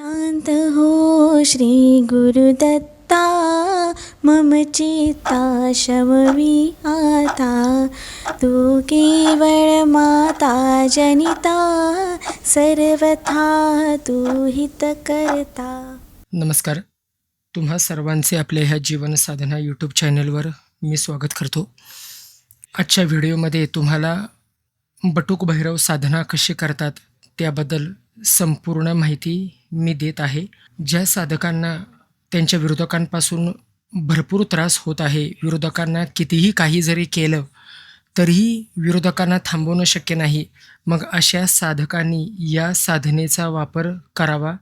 शांत हो श्री गुरुदत्ता मम चित्ता शमवी आता। तू केवळ माता जनिता। सर्वथा तू हित करता। नमस्कार. तुम्हा सर्वांचे आपल्या ह्या जीवन साधना यूट्यूब चॅनलवर मी स्वागत करतो. आजच्या व्हिडिओमध्ये तुम्हाला बटूक भैरव साधना कशी करतात त्याबद्दल संपूर्ण माहिती मी देत आहे. ज्या साधकांना त्यांच्या विरोधकांपासून भरपूर त्रास होत आहे विरोधकांना कितीही काही जरी केलं तरीही विरोधकांना थांबवणं शक्य नाही. मग अशा साधकांनी या साधनेचा वापर करावा?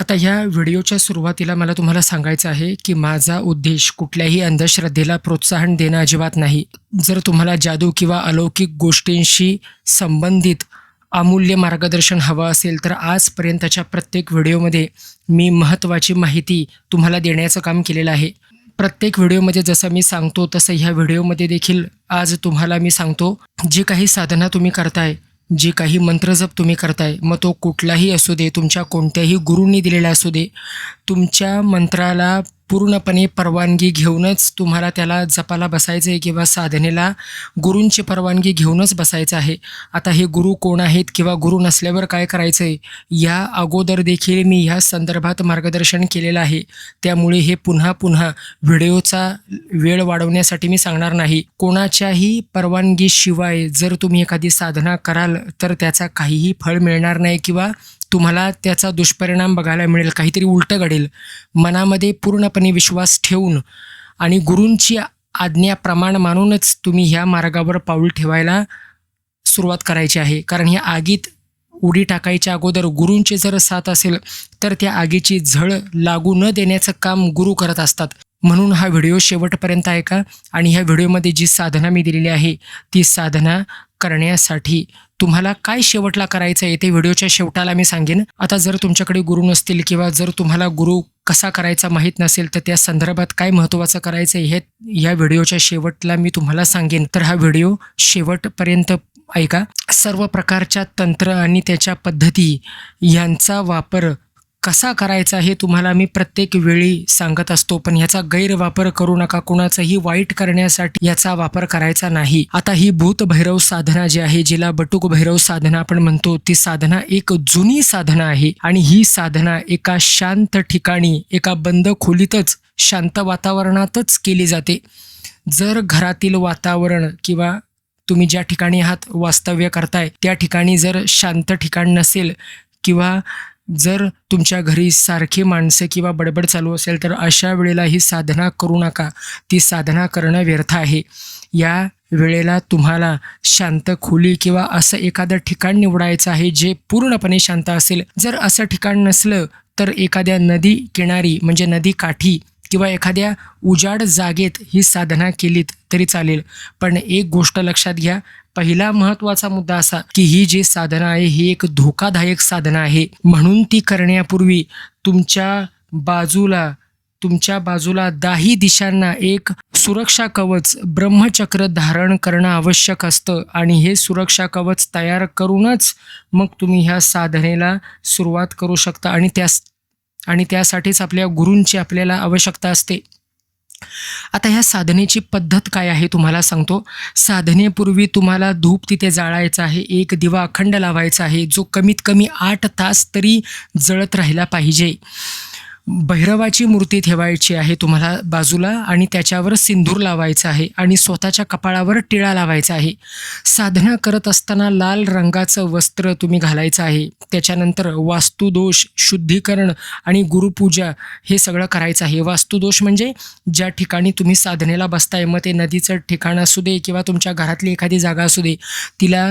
आता ह्या व्हिडिओच्या सुरुवातीला मला तुम्हाला सांगायचं आहे की माझा उद्देश कुठल्याही अंधश्रद्धेला प्रोत्साहन देणं अजिबात नाही. जर तुम्हाला जादू किंवा अलौकिक गोष्टींशी संबंधित अमूल्य मार्गदर्शन हवं असेल तर आजपर्यंतच्या प्रत्येक व्हिडिओमध्ये मी महत्त्वाची माहिती तुम्हाला देण्याचं काम केलेलं आहे. प्रत्येक व्हिडिओमध्ये जसं मी सांगतो तसं ह्या व्हिडिओमध्ये देखील आज तुम्हाला मी सांगतो जी काही साधना तुम्ही करताय जी काही मंत्रजप तुम्ही करताय मग तो कुठलाही असू दे तुमच्या कोणत्याही गुरूंनी दिलेला असू दे तुमच्या मंत्राला पूर्णपणे परवानगी घेऊनच तुम्हाला त्याला जपाला बसायचं आहे किंवा साधनेला गुरूंची परवानगी घेऊनच बसायचं आहे. आता हे गुरु कोण आहेत किंवा गुरु नसल्यावर काय करायचं आहे या अगोदर देखील मी ह्या संदर्भात मार्गदर्शन केलेलं आहे. त्यामुळे हे पुन्हा पुन्हा व्हिडिओचा वेळ वाढवण्यासाठी मी सांगणार नाही. कोणाच्याही परवानगीशिवाय जर तुम्ही एखादी साधना कराल तर त्याचा काहीही फळ मिळणार नाही किंवा तुम्हाला त्याचा दुष्परिणाम बघायला मिळेल काहीतरी उलटं घडेल. मनामध्ये पूर्णपणे विश्वास ठेवून आणि गुरूंची आज्ञा प्रमाण मानूनच तुम्ही ह्या मार्गावर पाऊल ठेवायला सुरुवात करायची आहे. कारण ह्या आगीत उडी टाकायच्या अगोदर गुरूंची जर साथ असेल तर त्या आगीची झळ लागू न देण्याचं काम गुरु करत असतात. म्हणून हा व्हिडिओ शेवटपर्यंत ऐका आणि ह्या व्हिडिओमध्ये जी साधना मी दिलेली आहे ती साधना करण्यासाठी तुम्हाला काय शेवटला करायचं आहे ते व्हिडिओच्या शेवटाला मी सांगेन. आता जर तुमच्याकडे गुरु नसतील किंवा जर तुम्हाला गुरु कसा करायचा माहीत नसेल तर त्या संदर्भात काय महत्त्वाचं करायचं आहे हे या व्हिडिओच्या शेवटला मी तुम्हाला सांगेन. तर हा व्हिडिओ शेवटपर्यंत ऐका. सर्व प्रकारच्या तंत्र आणि त्याच्या पद्धती यांचा वापर कसा करायचा हे तुम्हाला मी प्रत्येक वेळी सांगत असतो पण ह्याचा गैरवापर करू नका. कुणाचंही वाईट करण्यासाठी याचा वापर करायचा नाही. आता ही भूत भैरव साधना जी आहे जिला बटुक भैरव साधना आपण म्हणतो ती साधना एक जुनी साधना आहे. आणि ही साधना एका शांत ठिकाणी एका बंद खोलीतच शांत वातावरणातच केली जाते. जर घरातील वातावरण किंवा तुम्ही ज्या ठिकाणी आहात वास्तव्य करताय त्या ठिकाणी जर शांत ठिकाण नसेल किंवा जर तुमच्या घरी सारखी माणसं किंवा बडबड चालू असेल तर अशा वेळेला ही साधना करू नका. ती साधना करणं व्यर्थ आहे. या वेळेला तुम्हाला शांत खोली किंवा असं एखादं ठिकाण निवडायचं आहे जे पूर्णपणे शांत असेल. जर असं ठिकाण नसलं तर एखाद्या नदी किनारी म्हणजे नदी काठी किंवा एखाद्या उजाड जागेत ही साधना केलीत तरी चालेल. पण एक गोष्ट लक्षात घ्या पहिला महत्त्वाचा मुद्दा असा की ही जी साधना आहे ही एक धोकादायक साधना आहे. म्हणून ती करण्यापूर्वी तुमच्या बाजूला तुमच्या बाजूला दाही दिशांना एक सुरक्षा कवच ब्रह्मचक्र धारण करणं आवश्यक असतं आणि हे सुरक्षा कवच तयार करूनच मग तुम्ही ह्या साधनेला सुरुवात करू शकता आणि त्यास आणि त्यासाठीच आपल्या गुरूंची आपल्याला आवश्यकता असते. आता ह्या साधनेची पद्धत काय आहे तुम्हाला सांगतो. साधनेपूर्वी तुम्हाला धूप तिथे जाळायचा आहे एक दिवा अखंड लावायचा आहे जो कमीत कमी आठ तास तरी जळत राहिला पाहिजे. भैरवाची मूर्ती ठेवायची आहे तुम्हाला बाजूला आणि त्याच्यावर सिंदूर लावायचा आहे आणि स्वतःच्या कपाळावर टिळा लावायचा आहे. साधना करत असताना लाल रंगाचं वस्त्र तुम्ही घालायचं आहे. त्याच्यानंतर वास्तुदोष शुद्धीकरण आणि गुरुपूजा हे सगळं करायचं आहे. वास्तुदोष म्हणजे ज्या ठिकाणी तुम्ही साधनेला बसताय मग ते नदीचं ठिकाण असू दे किंवा तुमच्या घरातली एखादी जागा असू दे तिला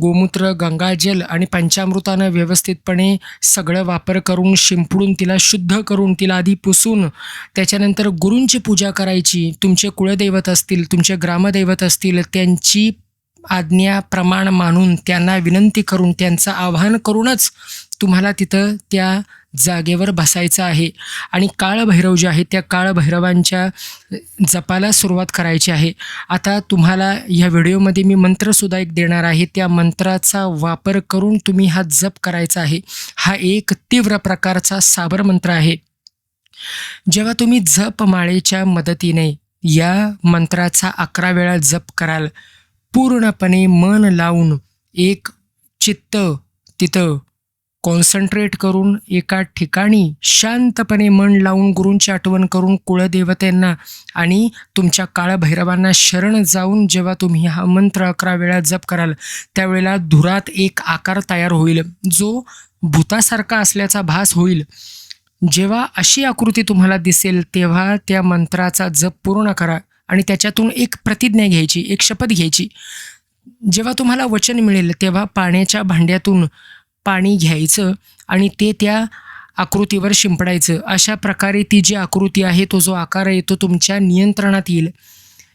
गोमूत्र गंगाजल आणि पंचामृतानं व्यवस्थितपणे सगळं वापर करून शिंपडून तिला शुद्ध करून करून तिला आधी पुसून त्याच्यानंतर गुरूंची पूजा करायची. तुमचे कुळदैवत असतील तुमचे ग्रामदैवत असतील त्यांची आज्ञा प्रमाण मानून त्यांना विनंती करून त्यांचं आवाहन करूनच तुम्हाला तिथं त्या जागेवर बसायचं आहे. आणि काळभैरव जे आहे त्या काळभैरवांच्या जपाला सुरुवात करायची आहे. आता तुम्हाला ह्या व्हिडिओमध्ये मी मंत्रसुद्धा एक देणार आहे. त्या मंत्राचा वापर करून तुम्ही हा जप करायचा आहे. हा एक तीव्र प्रकारचा साबर मंत्र आहे. जेव्हा तुम्ही जप माळेच्या मदतीने या मंत्राचा अकरा वेळा जप कराल पूर्णपणे मन लावून एक चित्त तिथं कॉन्सन्ट्रेट करून एका ठिकाणी शांतपणे मन लावून गुरूंची आठवण करून कुळदेवतेंना आणि तुमच्या काळभैरवांना शरण जाऊन जेव्हा तुम्ही हा मंत्र अकरा वेळा जप कराल त्यावेळेला धुरात एक आकार तयार होईल जो भूतासारखा असल्याचा भास होईल. जेव्हा अशी आकृती तुम्हाला दिसेल तेव्हा त्या मंत्राचा जप पूर्ण करा आणि त्याच्यातून एक प्रतिज्ञा घ्यायची एक शपथ घ्यायची. जेव्हा तुम्हाला वचन मिळेल तेव्हा पाण्याच्या भांड्यातून पाणी घ्यायचं आणि ते त्या आकृतीवर शिंपडायचं. अशा प्रकारे ती जी आकृती आहे तो जो आकार आहे तो तुमच्या नियंत्रणात येईल.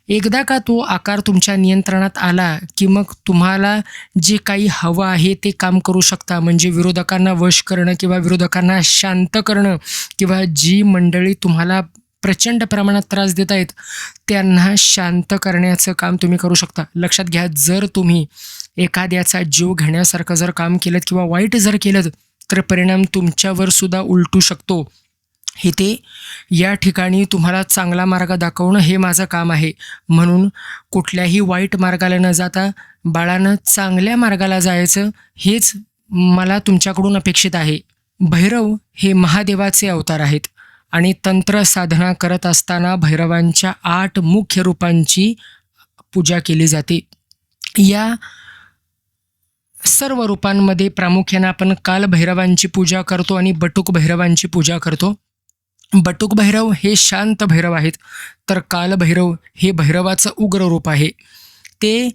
एकदा का तो आकार तुमच्या नियंत्रणात आला की मग तुम्हाला जे काही हवं आहे ते काम करू शकता. म्हणजे विरोधकांना वश करणं किंवा विरोधकांना शांत करणं किंवा जी मंडळी तुम्हाला प्रचंड प्रमाणात त्रास देत आहेत त्यांना शांत करण्याचं काम तुम्ही करू शकता. लक्षात घ्या जर तुम्ही एखाद्याचा जीव घेण्यासारखं जर काम केलं किंवा वाईट जर केलं तर परिणाम तुमच्यावर सुद्धा उलटू शकतो. हे ते या ठिकाणी तुम्हाला चांगला मार्ग दाखवणं हे माझं काम आहे. म्हणून कुठल्याही वाईट मार्गाला न जाता बाळानं चांगल्या मार्गाला जायचं हेच मला तुमच्याकडून अपेक्षित आहे. भैरव हे महादेवाचे अवतार आहेत आणि तंत्र साधना करत असताना भैरवांच्या आठ मुख्य रूपांची पूजा केली जाते. या सर्व रूपांमध्ये प्रामुख्याने आपण कालभैरवांची पूजा करतो आणि बटुक भैरवांची पूजा करतो. बटुक भैरव हे शांत भैरव आहेत. तर कालभैरव हे भैरवाचं उग्र रूप आहे. ते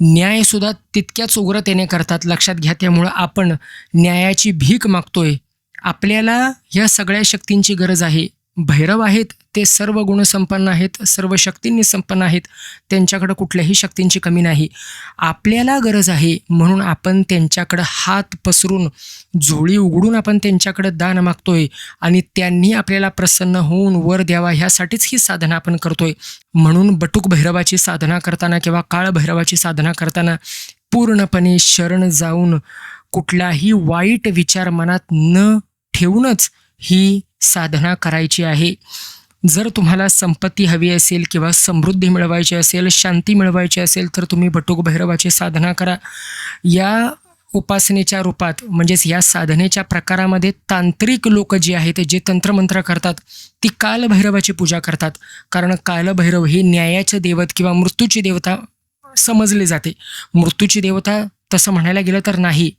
न्यायसुद्धा तितक्याच उग्रतेने करतात. लक्षात घ्या त्यामुळं आपण न्यायाची भीक मागतोय. आपल्याला ह्या सगळ्या शक्तींची गरज आहे. भैरव आहेत ते सर्व गुणसंपन्न आहेत सर्व शक्तींनी संपन्न आहेत. त्यांच्याकडं कुठल्याही शक्तींची कमी नाही. आपल्याला गरज आहे म्हणून आपण त्यांच्याकडं हात पसरून झोळी उघडून आपण त्यांच्याकडं दान मागतोय आणि त्यांनी आपल्याला प्रसन्न होऊन वर द्यावा ह्यासाठीच ही साधना आपण करतोय. म्हणून बटुक भैरवाची साधना करताना किंवा काळ भैरवाची साधना करताना पूर्णपणे शरण जाऊन कुठलाही वाईट विचार मनात न ठेवूनच ही साधना करायची आहे. जर तुम्हाला संपत्ती हवी असेल किंवा समृद्धी मिळवायची असेल शांती मिळवायची असेल तर तुम्ही बटुक भैरवाची साधना करा. या उपासनेच्या रूपात म्हणजेच या साधनेच्या प्रकारामध्ये तांत्रिक लोक जे आहेत जे तंत्रमंत्र करतात ती कालभैरवाची पूजा करतात. कारण कालभैरव हे न्यायाचे देवत किंवा मृत्यूची देवता समजले जाते. मृत्यूची देवता तसं म्हणायला गेलं तर नाही.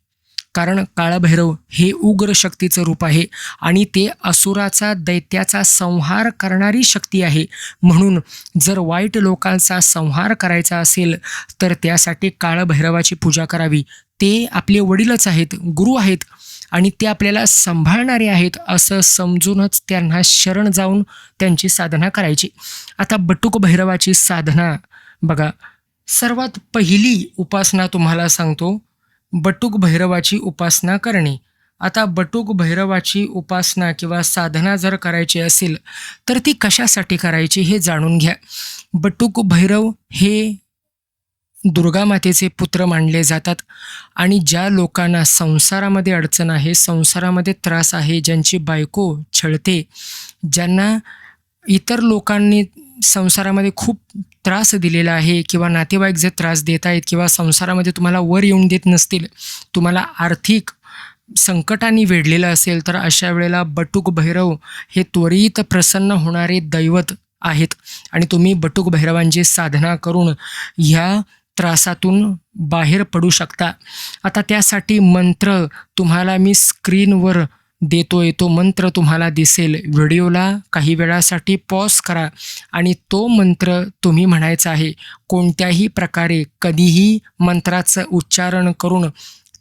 कारण काळभैरव हे उग्र शक्तीचं रूप आहे आणि ते असुराचा दैत्याचा संहार करणारी शक्ती आहे. म्हणून जर वाईट लोकांचा संहार करायचा असेल तर त्यासाठी काळभैरवाची पूजा करावी. ते आपले वडीलच आहेत गुरु आहेत आणि ते आपल्याला सांभाळणारे आहेत असं समजूनच त्यांना शरण जाऊन त्यांची साधना करायची. आता बटुक भैरवाची साधना बघा. सर्वात पहिली उपासना तुम्हाला सांगतो बटुक भैरवाची उपासना करणे. आता बटुक भैरवाची उपासना किंवा साधना जर करायची असेल तर ती कशासाठी करायची हे जाणून घ्या. बटुक भैरव हे दुर्गा मातेचे पुत्र मानले जातात आणि ज्या लोकांना संसारामध्ये अडचण आहे संसारामध्ये त्रास आहे ज्यांची बायको छळते ज्यांना इतर लोकांनी संसारामध्ये खूप त्रास दिलेला आहे किंवा नातेवाईक जे त्रास देत आहेत किंवा संसारामध्ये तुम्हाला वर येऊन देत नसतील तुम्हाला आर्थिक संकटाने वेढलेलं असेल तर अशा वेळेला बटुक भैरव हे त्वरित प्रसन्न होणारे दैवत आहेत. आणि तुम्ही बटुक भैरवांची साधना करून ह्या त्रासातून बाहेर पडू शकता. आता त्यासाठी मंत्र तुम्हाला मी स्क्रीनवर देतोय तो मंत्र तुम्हाला दिसेल. व्हिडिओला काही वेळासाठी पॉज करा आणि तो मंत्र तुम्ही म्हणायचा आहे. कोणत्याही प्रकारे कधीही मंत्राचं उच्चारण करून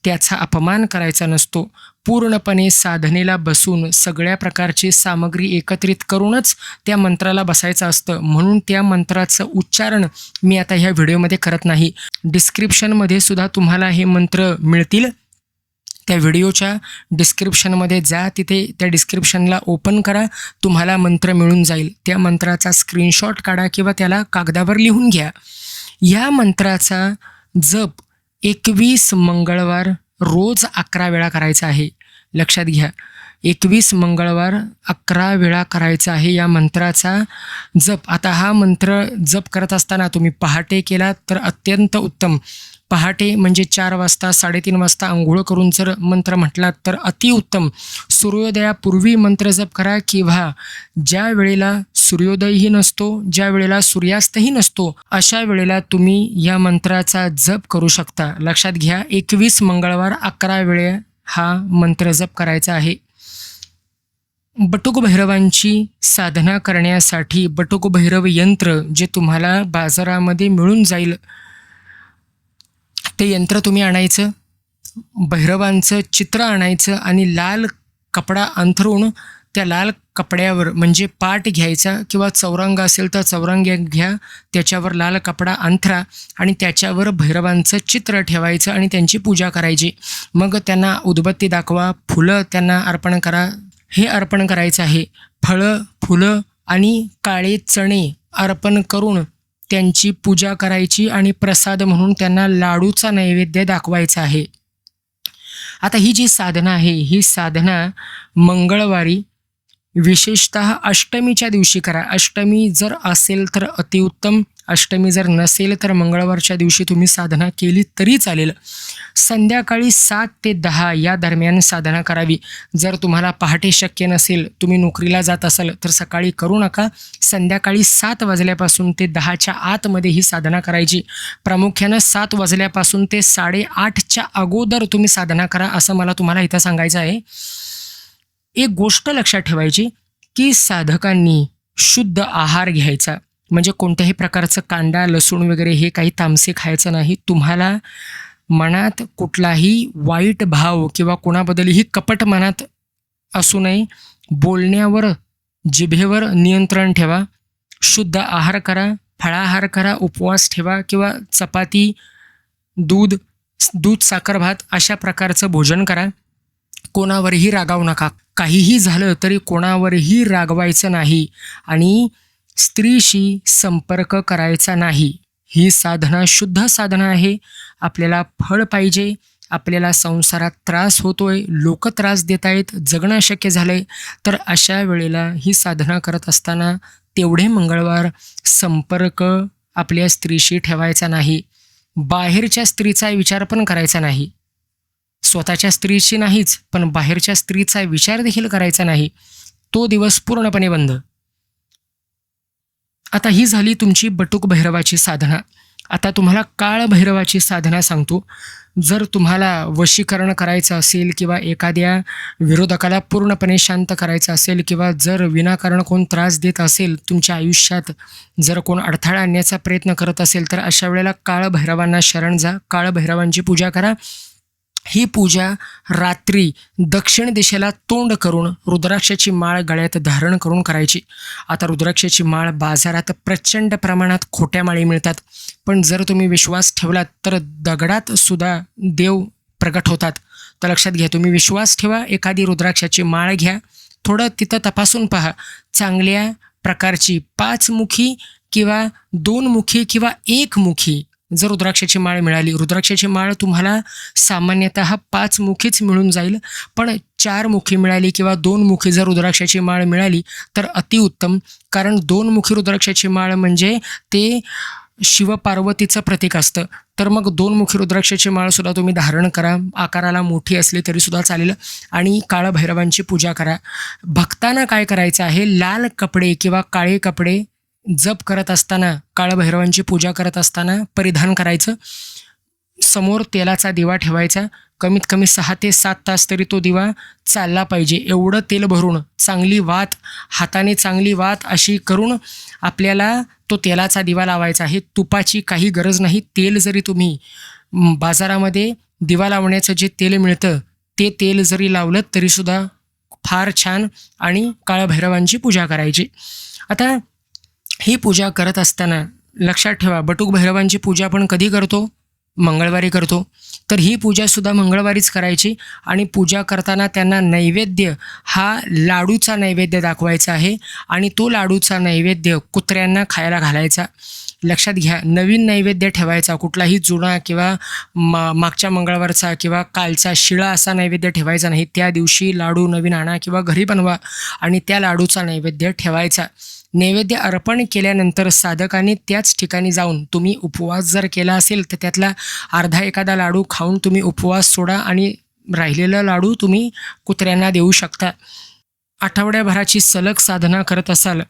त्याचा अपमान करायचा नसतो. पूर्णपणे साधनेला बसून सगळ्या प्रकारची सामग्री एकत्रित करूनच त्या मंत्राला बसायचं असतं. म्हणून त्या मंत्राचं उच्चारण मी आता ह्या व्हिडिओमध्ये करत नाही. डिस्क्रिप्शनमध्ये सुद्धा तुम्हाला हे मंत्र मिळतील. त्या व्हिडिओच्या डिस्क्रिप्शनमध्ये जा तिथे त्या डिस्क्रिप्शनला ओपन करा तुम्हाला मंत्र मिळून जाईल. त्या मंत्राचा स्क्रीनशॉट काढा किंवा त्याला कागदावर लिहून घ्या. या मंत्राचा जप एकवीस मंगळवार रोज अकरा वेळा करायचा आहे. लक्षात घ्या. एकवीस मंगळवार अकरा वेळा करायचा आहे या मंत्राचा जप. आता हा मंत्र जप करत असताना तुम्ही पहाटे केला तर अत्यंत उत्तम. पहाटे म्हणजे चार वाजता साडेतीन वाजता आंघोळ करून जर मंत्र म्हटलात तर अतिउत्तम. सूर्योदयापूर्वी मंत्र जप करा किंवा ज्या वेळेला सूर्योदयही नसतो ज्या वेळेला सूर्यास्तही नसतो अशा वेळेला तुम्ही या मंत्राचा जप करू शकता. लक्षात घ्या एकवीस मंगळवार अकरा वेळे हा मंत्र जप करायचा आहे. बटुक भैरवांची साधना करण्यासाठी बटुक भैरव यंत्र जे तुम्हाला बाजारामध्ये मिळून जाईल ते यंत्र तुम्ही आणायचं भैरवांचं चित्र आणायचं आणि लाल कपडा अंथरून त्या लाल कपड्यावर म्हणजे पाट घ्यायचा किंवा चौरंग असेल तर चौरंग घ्या त्याच्यावर लाल कपडा अंथरा आणि त्याच्यावर भैरवांचं चित्र ठेवायचं आणि त्यांची पूजा करायची. मग त्यांना उदबत्ती दाखवा फुलं त्यांना अर्पण करा. हे अर्पण करायचं आहे. फळं फुलं आणि काळे चणे अर्पण करून त्यांची पूजा करायची आणि प्रसाद म्हणून त्यांना लाडूचा नैवेद्य दाखवायचा आहे. आता ही जी साधना आहे ही साधना मंगळवारी विशेषत अष्टमीच्या दिवशी करा. अष्टमी जर असेल तर अतिउत्तम. अष्टमी जर नसेल तर मंगळवारच्या दिवशी तुम्ही साधना केली तरी चालेल. संध्याकाळी सात ते दहा या दरम्यान साधना करावी. जर तुम्हाला पहाटे शक्य नसेल तुम्ही नोकरीला जात असाल तर सकाळी करू नका. संध्याकाळी सात वाजल्यापासून ते दहाच्या आतमध्ये ही साधना करायची. प्रामुख्यानं सात वाजल्यापासून ते साडेआठच्या अगोदर तुम्ही साधना करा असं मला तुम्हाला इथं सांगायचं आहे. एक गोष्ट लक्षात ठेवायची की साधकांनी शुद्ध आहार घ्यायचा. म्हणजे कोणत्याही प्रकारचं कांदा लसूण वगैरे हे काही तामसे खायचं नाही. तुम्हाला मनात कुठलाही वाईट भाव किंवा कोणाबद्दलही कपट मनात असू नये. बोलण्यावर जिभेवर नियंत्रण ठेवा. शुद्ध आहार करा फळाहार करा उपवास ठेवा किंवा चपाती दूध दूध साखर भात अशा प्रकारचं भोजन करा. कोणावरही रागावू नका. काहीही झालं तरी कोणावरही रागवायचं नाही आणि स्त्रीशी संपर्क करायचा नाही. ही साधना शुद्ध साधना आहे. आपल्याला फळ पाहिजे. आपल्याला संसारात त्रास होतोय. लोक त्रास देत आहेत जगणं अशक्य झालंय. तर अशा वेळेला ही साधना करत असताना तेवढे मंगळवार संपर्क आपल्या स्त्रीशी ठेवायचा नाही. बाहेरच्या स्त्रीचा विचार पण करायचा नाही. स्वतःच्या स्त्रीची नाहीच पण बाहेरच्या स्त्रीचा विचार देखील करायचा नाही. तो दिवस पूर्णपणे बंद. आता ही झाली तुमची बटूक भैरवाची साधना. आता तुम्हाला काळ भैरवाची साधना सांगतो. जर तुम्हाला वशीकरण करायचं असेल किंवा एखाद्या विरोधकाला पूर्णपणे शांत करायचं असेल किंवा जर विनाकारण कोण त्रास देत असेल तुमच्या आयुष्यात जर कोण अडथळा आणण्याचा प्रयत्न करत असेल तर अशा वेळेला काळभैरवांना शरण जा. काळभैरवांची पूजा करा. ही पूजा रात्री दक्षिण दिशेला तोंड करून रुद्राक्षाची माळ गळ्यात धारण करून करायची. आता रुद्राक्षाची माळ बाजारात प्रचंड प्रमाणात खोट्या माळी मिळतात. पण जर तुम्ही विश्वास ठेवलात तर दगडात सुद्धा देव प्रगट होतात. तर लक्षात घ्या तुम्ही विश्वास ठेवा एखादी रुद्राक्षाची माळ घ्या. थोडं तिथं तपासून पहा. चांगल्या प्रकारची पाचमुखी किंवा दोनमुखी किंवा एकमुखी जर रुद्राक्षाची माळ मिळाली रुद्राक्षाची माळ तुम्हाला सामान्यतः पाच मुखीच मिळून जाईल. पण चार मुखी मिळाली किंवा दोन मुखी जर रुद्राक्षाची माळ मिळाली तर अतिउत्तम कारण दोन मुखी रुद्राक्षाची माळ म्हणजे ते शिवपार्वतीचं प्रतीक असतं. तर मग दोन मुखी रुद्राक्षाची माळसुद्धा तुम्ही धारण करा. आकाराला मोठी असली तरीसुद्धा चालेल. आणि काळभैरवांची पूजा करा. भक्तांना काय करायचं आहे? लाल कपडे किंवा काळे कपडे जप करत असताना काळभैरवांची पूजा करत असताना परिधान करायचं. समोर तेलाचा दिवा ठेवायचा. कमीत कमी सहा ते सात तास तरी तो दिवा चालला पाहिजे. एवढं तेल भरून चांगली वात हाताने चांगली वात अशी करून आपल्याला तो तेलाचा दिवा लावायचा आहे. तुपाची काही गरज नाही. तेल जरी तुम्ही बाजारामध्ये दिवा लावण्याचं जे तेल मिळतं ते तेल जरी लावलं तरीसुद्धा फार छान आणि काळभैरवांची पूजा करायची. आता ही पूजा करत असताना लक्षात ठेवा बटूक भैरवांची पूजा आपण कधी करतो? मंगळवारी करतो. तर ही पूजासुद्धा मंगळवारीच करायची आणि पूजा करताना त्यांना नैवेद्य हा लाडूचा नैवेद्य दाखवायचा आहे आणि तो लाडूचा नैवेद्य कुत्र्यांना खायला घालायचा. लक्षात घ्या नवीन नैवेद्य ठेवायचा कुठलाही जुना किंवा मा मागच्या मंगळवारचा किंवा कालचा शिळा असा नैवेद्य ठेवायचा नाही. त्या दिवशी लाडू नवीन आणा किंवा घरी बनवा आणि त्या लाडूचा नैवेद्य ठेवायचा. नैवेद्य अर्पण केल्यानंतर साधकाने त्याच ठिकाणी जाऊन तुम्ही उपवास जर केला असेल तर त्यातला अर्धा एखादा लाडू खाऊन तुम्ही उपवास सोडा आणि राहिलेला लाडू तुम्ही कुत्र्यांना देऊ शकता. आठवड्याभराची सलग साधना करत असाल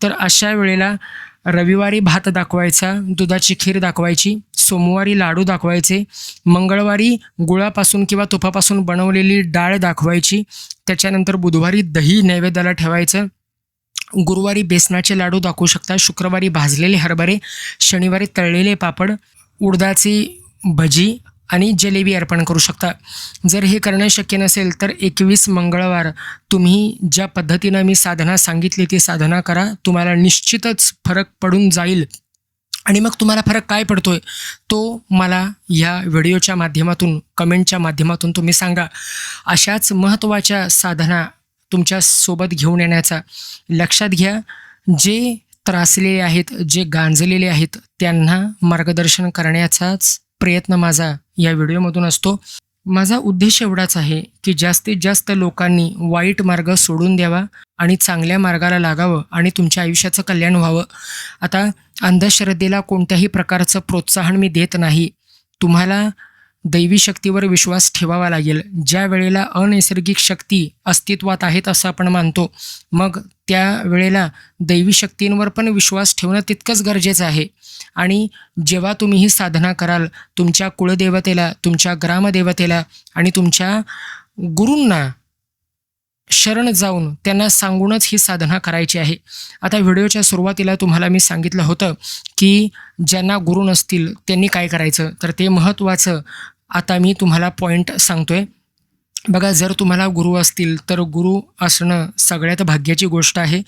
तर अशा वेळेला रविवारी भात दाखवायचा दुधाची खीर दाखवायची सोमवारी लाडू दाखवायचे मंगळवारी गुळापासून किंवा तुपापासून बनवलेली डाळ दाखवायची त्याच्यानंतर बुधवारी दही नैवेद्याला ठेवायचं गुरुवारी बेसनाचे लाडू दाखवू शकता. शुक्रवारी भाजलेले हरभरे शनिवारी तळलेले पापड उडदाची भजी आणि जलेबी अर्पण करू शकता. जर हे करणं शक्य नसेल तर एकवीस मंगळवार तुम्ही ज्या पद्धतीनं मी साधना सांगितली ती साधना करा. तुम्हाला निश्चितच फरक पडून जाईल. आणि मग तुम्हाला फरक काय पडतोय? तो मला ह्या व्हिडिओच्या माध्यमातून कमेंटच्या माध्यमातून तुम्ही सांगा. अशाच महत्त्वाच्या साधना तुमच्यासोबत घेऊन येण्याचा. लक्षात घ्या जे त्रासलेले आहेत जे गांजलेले आहेत त्यांना मार्गदर्शन करण्याचाच प्रयत्न माझा या व्हिडिओमधून असतो. माझा उद्देश एवढाच आहे की जास्तीत जास्त लोकांनी वाईट मार्ग सोडून द्यावा आणि चांगल्या मार्गाला लागावं आणि तुमच्या आयुष्याचं कल्याण व्हावं. आता अंधश्रद्धेला कोणत्याही प्रकारचं प्रोत्साहन मी देत नाही. तुम्हाला दैवी शक्तीवर विश्वास ठेवावा लागेल. ज्या वेळेला अनैसर्गिक शक्ती अस्तित्वात आहेत असं आपण मानतो मग त्या वेळेला दैवी शक्तींवर पण विश्वास ठेवणं तितकंच गरजेचं आहे. आणि जेव्हा तुम्ही ही साधना कराल तुमच्या कुळदेवतेला तुमच्या ग्रामदेवतेला आणि तुमच्या गुरूंना शरण जाऊन त्यांना सांगूनच ही साधना करायची आहे. आता व्हिडिओच्या सुरुवातीला तुम्हाला मी सांगितलं होतं की ज्यांना गुरु नसतील त्यांनी काय करायचं? तर ते महत्त्वाचं आता मी तुम्हाला पॉईंट सांगतोय. बघा जर तुम्हाला गुरु असतील तर गुरु असणं सगळ्यात भाग्याची गोष्ट आहे.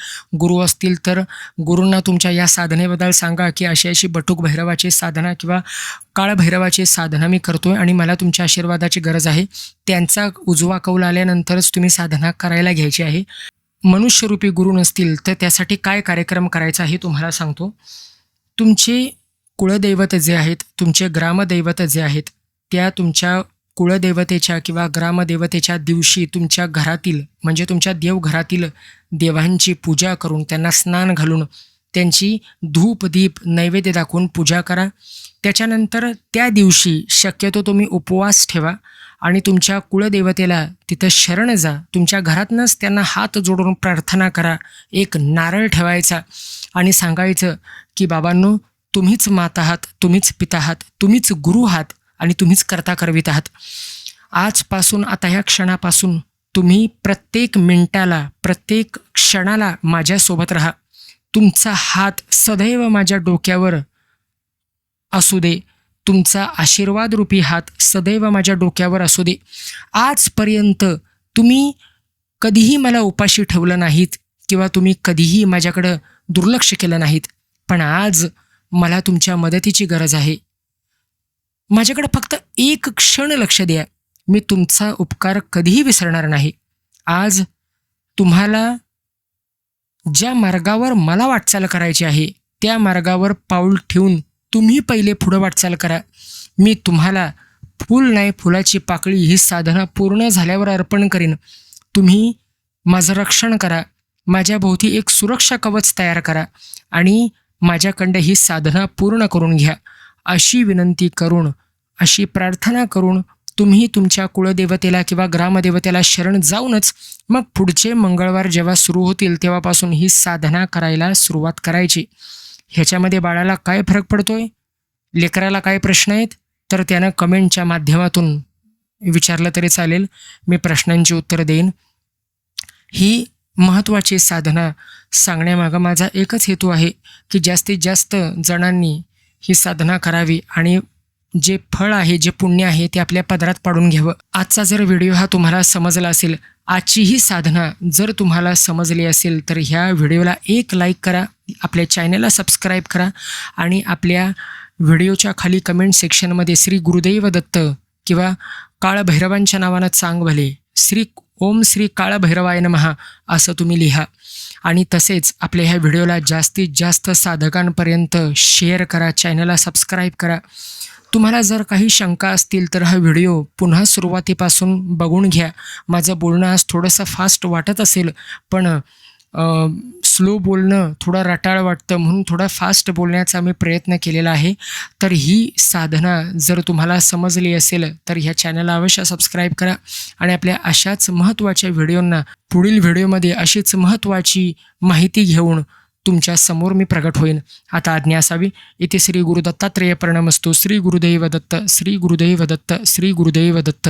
गुरु असतील तर गुरूंना तुमच्या या साधनेबद्दल सांगा की अशी अशी बटूक भैरवाची साधना किंवा काळभैरवाची साधना मी करतोय आणि मला तुमच्या आशीर्वादाची गरज आहे. त्यांचा उजवा कौल आल्यानंतरच तुम्ही साधना करायला घ्यायची आहे. मनुष्यरूपी गुरु नसतील तर त्यासाठी काय कार्यक्रम करायचा हे तुम्हाला सांगतो. तुमचे कुळदैवत जे आहेत तुमचे ग्रामदैवत जे आहेत त्या तुमच्या कुळदेवतेच्या किंवा ग्रामदेवतेच्या दिवशी तुमच्या घरातील म्हणजे तुमच्या देवघरातील देवांची पूजा करून त्यांना स्नान घालून त्यांची धूप दीप नैवेद्य दाखवून पूजा करा. त्याच्यानंतर त्या दिवशी शक्यतो तुम्ही उपवास ठेवा आणि तुमच्या कुळदेवतेला तिथं शरण जा. तुमच्या घरातनंच त्यांना हात जोडून प्रार्थना करा. एक नारळ ठेवायचा आणि सांगायचं की बाबांनो तुम्हीच माता आहात तुम्हीच पिता आहात तुम्हीच गुरु आहात आणि तुम्हीच करता करवित आहात. आजपासून आता ह्या क्षणापासून तुम्ही प्रत्येक मिनिटाला प्रत्येक क्षणाला माझ्यासोबत राहा. तुमचा हात सदैव माझ्या डोक्यावर असू दे. तुमचा आशीर्वाद रूपी हात सदैव माझ्या डोक्यावर असू दे. आजपर्यंत तुम्ही कधीही मला उपाशी ठेवलं नाहीत किंवा तुम्ही कधीही माझ्याकडं दुर्लक्ष केलं नाहीत. पण आज मला तुमच्या मदतीची गरज आहे. माझ्याकडे फक्त एक क्षण लक्ष द्या. मी तुमचा उपकार कधीही विसरणार नाही. आज तुम्हाला ज्या मार्गावर मला वाटचाल करायची आहे त्या मार्गावर पाऊल ठेवून तुम्ही पहिले पुढं वाटचाल करा. मी तुम्हाला फूल नाही फुलाची पाकळी ही साधना पूर्ण झाल्यावर अर्पण करीन. तुम्ही माझं रक्षण करा. माझ्याभोवती एक सुरक्षा कवच तयार करा आणि माझ्याकडं ही साधना पूर्ण करून घ्या. अशी विनंती करून अशी प्रार्थना करून तुम्ही तुमच्या कुळदेवतेला किंवा ग्रामदेवतेला शरण जाऊनच मग पुढचे मंगळवार जेव्हा सुरू होतील तेव्हापासून ही साधना करायला सुरुवात करायची. ह्याच्यामध्ये बाळाला काय फरक पडतोय? लेकराला काय प्रश्न आहेत? तर त्यानं कमेंटच्या माध्यमातून विचारलं तरी चालेल. मी प्रश्नांची उत्तरं देईन. ही महत्त्वाची साधना सांगण्यामागं माझा एकच हेतू आहे की जास्तीत जास्त जणांनी ही साधना करावी आणि जे फळ आहे जे पुण्य आहे ते आपल्या पदरात पाडून घ्यावं. आजचा जर व्हिडिओ हा तुम्हाला समजला असेल आजची ही साधना जर तुम्हाला समजली असेल तर ह्या व्हिडिओला एक लाईक करा आपल्या चॅनलला सबस्क्राईब करा आणि आपल्या व्हिडिओच्या खाली कमेंट सेक्शनमध्ये श्री गुरुदैव दत्त किंवा काळभैरवांच्या नावानं चांग भले श्री ओम श्री काळभैरवाय नमहा असं तुम्ही लिहा. आणि तसेच आपल्या ह्या व्हिडिओला जास्तीत जास्त साधकांपर्यंत शेअर करा चॅनलला सबस्क्राईब करा. तुम्हाला जर काही शंका असतील तर हा व्हिडिओ पुन्हा सुरुवातीपासून बघून घ्या. माझं बोलणं आज थोडंसं फास्ट वाटत असेल पण स्लो बोलणं थोडं रटाळ वाटतं म्हणून थोडा फास्ट बोलण्याचा मी प्रयत्न केलेला आहे. तर ही साधना जर तुम्हाला समजली असेल तर ह्या चॅनलला अवश्य सबस्क्राईब करा आणि आपल्या अशाच महत्त्वाच्या व्हिडिओंना पुढील व्हिडिओमध्ये अशीच महत्त्वाची माहिती घेऊन तुमच्यासमोर मी प्रगट होईन. आता आज्ञा असावी. इथे श्री गुरुदत्तात्रेय प्रणमस्तू. श्री गुरुदैव दत्त. श्री गुरुदैव दत्त. श्री गुरुदैव दत्त.